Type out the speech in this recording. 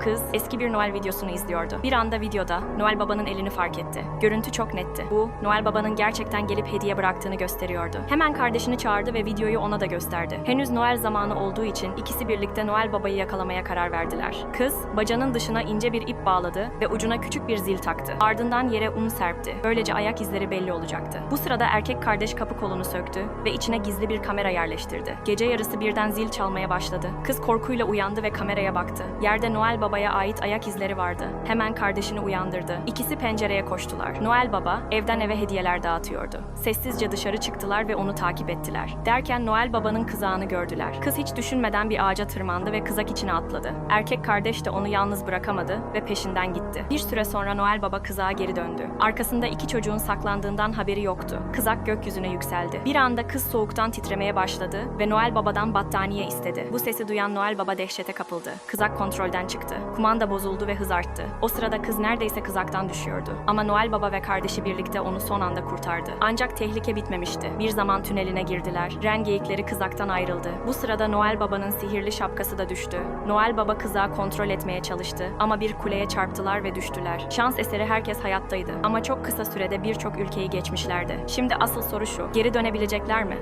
Kız eski bir Noel videosunu izliyordu. Bir anda videoda Noel Baba'nın elini fark etti. Görüntü çok netti. Bu Noel Baba'nın gerçekten gelip hediye bıraktığını gösteriyordu. Hemen kardeşini çağırdı ve videoyu ona da gösterdi. Henüz Noel zamanı olduğu için ikisi birlikte Noel Baba'yı yakalamaya karar verdiler. Kız bacanın dışına ince bir ip bağladı ve ucuna küçük bir zil taktı. Ardından yere un serpti. Böylece ayak izleri belli olacaktı. Bu sırada erkek kardeş kapı kolunu söktü ve içine gizli bir kamera yerleştirdi. Gece yarısı birden zil çalmaya başladı. Kız korkuyla uyandı ve kameraya baktı. Yerde Noel Baba'ya ait ayak izleri vardı. Hemen kardeşini uyandırdı. İkisi pencereye koştular. Noel Baba evden eve hediyeler dağıtıyordu. Sessizce dışarı çıktılar ve onu takip ettiler. Derken Noel Baba'nın kızağını gördüler. Kız hiç düşünmeden bir ağaca tırmandı ve kızak içine atladı. Erkek kardeş de onu yalnız bırakamadı ve peşinden gitti. Bir süre sonra Noel Baba kızağa geri döndü. Arkasında iki çocuğun saklandığından haberi yoktu. Kızak gökyüzüne yükseldi. Bir anda kız soğuktan titremeye başladı ve Noel Baba'dan battaniye istedi. Bu sesi duyan Noel Baba dehşete kapıldı. Kızak kontrolden çıktı. Kumanda bozuldu ve hız arttı. O sırada kız neredeyse kızaktan düşüyordu. Ama Noel Baba ve kardeşi birlikte onu son anda kurtardı. Ancak tehlike bitmemişti. Bir zaman tüneline girdiler. Ren geyikleri kızaktan ayrıldı. Bu sırada Noel Baba'nın sihirli şapkası da düştü. Noel Baba kızağı kontrol etmeye çalıştı ama bir kuleye çarptılar ve düştüler. Şans eseri herkes hayattaydı ama çok kısa sürede birçok ülkeyi geçmişlerdi. Şimdi asıl soru şu, geri dönebilecekler mi?